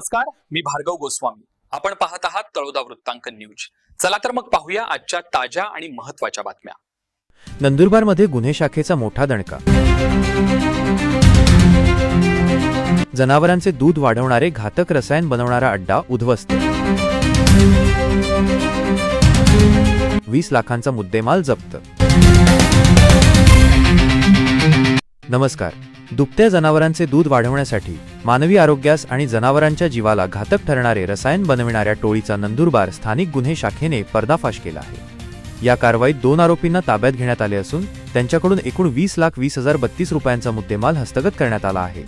नमस्कार मी भार्गव गोस्वामी. आपण पाहत आहात तळोदा वृत्तांकन न्यूज. चला तर मग पाहूया आजच्या ताज्या आणि महत्त्वाच्या बातम्या. नंदुरबारमध्ये गुन्हे शाखेचा मोठा दणका. जनावरांचे दूध वाढवणारे घातक रसायन बनवणारा अड्डा उद्ध्वस्त. वीस लाखांचा मुद्देमाल जप्त. नमस्कार. दुभत्या जनावरांचे दूध वाढवण्यासाठी मानवी आरोग्यास आणि जनावरांच्या जीवाला घातक ठरणारे रसायन बनविणाऱ्या टोळीचा नंदुरबार स्थानिक गुन्हे शाखेने पर्दाफाश केला आहे. या कारवाईत दोन आरोपींना ताब्यात घेण्यात आले असून त्यांच्याकडून एकूण वीस लाख वीस हजार बत्तीस रुपयांचा मुद्देमाल हस्तगत करण्यात आला आहे.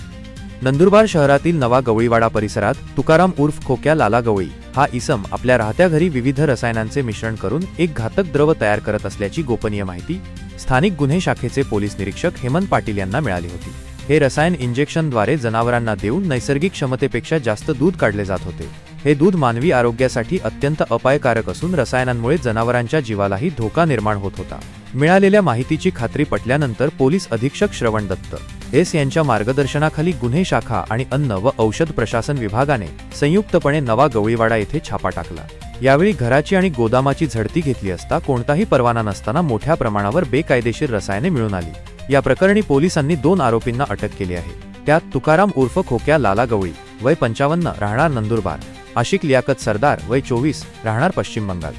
नंदुरबार शहरातील नवा गवळीवाडा परिसरात तुकाराम उर्फ खोक्या लाला गवळी हा इसम आपल्या राहत्या घरी विविध रसायनांचे मिश्रण करून एक घातक द्रव तयार करत असल्याची गोपनीय माहिती स्थानिक गुन्हे शाखेचे पोलीस निरीक्षक हेमंत पाटील यांना मिळाली होती. हे रसायन इंजेक्शनद्वारे जनावरांना देऊन नैसर्गिक क्षमतेपेक्षा जास्त दूध काढले जात होते. हे दूध मानवी आरोग्यासाठी अत्यंत अपायकारक असून रसायनांमुळे जनावरांच्या जीवालाही धोका निर्माण होत होता. मिळालेल्या माहितीची खात्री पटल्यानंतर पोलीस अधीक्षक श्रवण दत्त एस यांच्या मार्गदर्शनाखाली गुन्हे शाखा आणि अन्न व औषध प्रशासन विभागाने संयुक्तपणे नवा गवळीवाडा येथे छापा टाकला. यावेळी घराची आणि गोदामाची झडती घेतली असता कोणताही परवाना नसताना मोठ्या प्रमाणावर बेकायदेशीर रसायने मिळून आली. या प्रकरणी पोलिसांनी दोन आरोपींना अटक केली आहे. त्यात तुकाराम उर्फ खोक्या लाला गवळी वय पंचावन्न राहणार नंदुरबार आशिक लियाकत सरदार वय चोवीस राहणार पश्चिम बंगाल.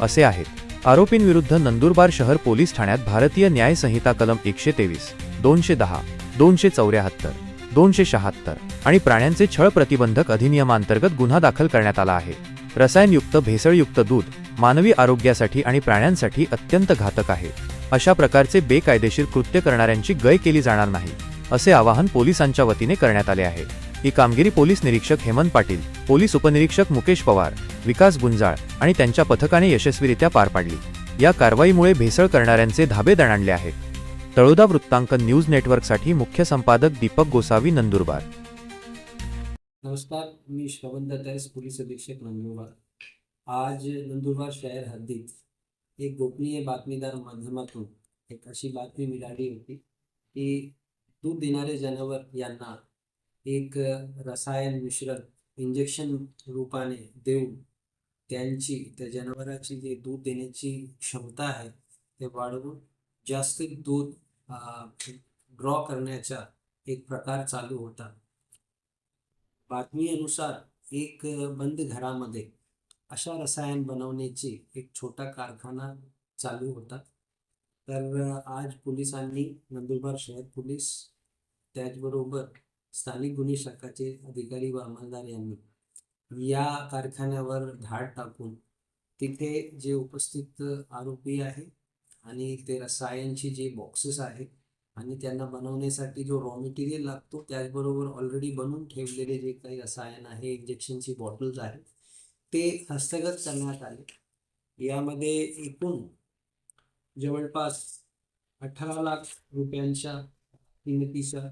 असे आहेत. आरोपींविरुद्ध नंदुरबार शहर पोलीस ठाण्यात भारतीय न्याय संहिता कलम एकशे तेवीस दोनशे दहा दोनशे चौऱ्याहत्तर दोनशे शहात्तर आणि प्राण्यांचे छळ प्रतिबंधक अधिनियमांतर्गत गुन्हा दाखल करण्यात आला आहे. रसायनयुक्त भेसळयुक्त दूध मानवी आरोग्यासाठी आणि प्राण्यांसाठी अत्यंत घातक आहे. अशा प्रकारचे बेकायदेशीर कृत्य करणाऱ्यांची गय केली जाणार नाही असे आवाहन पोलिसांच्या वतीने करण्यात आले आहे. ही कामगिरी पोलीस निरीक्षक हेमंत पाटील पोलीस उपनिरीक्षक मुकेश पवार विकास गुंजाळ आणि त्यांच्या पथकाने यशस्वीरित्या पार पाडली. या कारवाईमुळे भेसळ करणाऱ्यांचे धाबे दणाणले आहेत. तळोदा वृत्तांकन न्यूज नेटवर्कसाठी मुख्य संपादक दीपक गोसावी नंदुरबार. नमस्कार मी श्रवण दत्तायस पोलीस अधीक्षक नंदुरबार. आज नंदुरबार शहर हद्दीत एक गोपनीय बातमीदार माध्यमातून एक अशी बातमी मिळाली होती की दूध देणारे जनावर यांना एक रसायन मिश्रण इंजेक्शन रूपाने देऊन त्यांची त्या जनावराची जी दूध देण्याची क्षमता आहे ते वाढवून जास्तीत दूध ड्रॉ करण्याचा एक प्रकार चालू होता. बातमीनुसार एक बंद घरामध्ये अशा रसायन बनवण्याची एक छोटा कारखाना चालू होता. तर आज पोलिसांनी नंदुरबार शहर पोलीस त्याचबरोबर स्थानिक गुन्हे शाखाचे अधिकारी व अंमलदार यांनी या कारखान्यावर धाड टाकून तिथे जे उपस्थित आरोपी आहे आणि ते रसायनचे जे बॉक्सेस आहेत आणि त्यांना बनवण्यासाठी जो रॉ मटेरियल लागतो त्याचबरोबर ऑलरेडी बनवून ठेवलेले जे काही रसायन आहे इंजेक्शनची बॉटल्स आहेत ते हस्तगत करण्यात आले. यामध्ये एकूण जवळपास अठरा लाख रुपयांच्या किमतीचं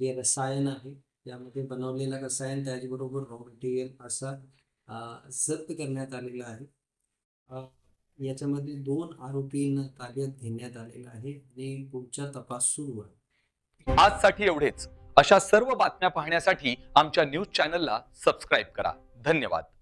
जे रसायन आहे यामध्ये बनवलेलं रसायन त्याचबरोबर रॉ मटेरियल असा जप्त करण्यात आलेला आहे. याच्यामध्ये दोन आरोपींना ताब्यात घेण्यात आलेला आहे आणि पुढचा तपास सुरू आहे. आजसाठी एवढेच. अशा सर्व बातम्या पाहण्यासाठी आमच्या न्यूज चॅनलला सबस्क्राईब करा. धन्यवाद.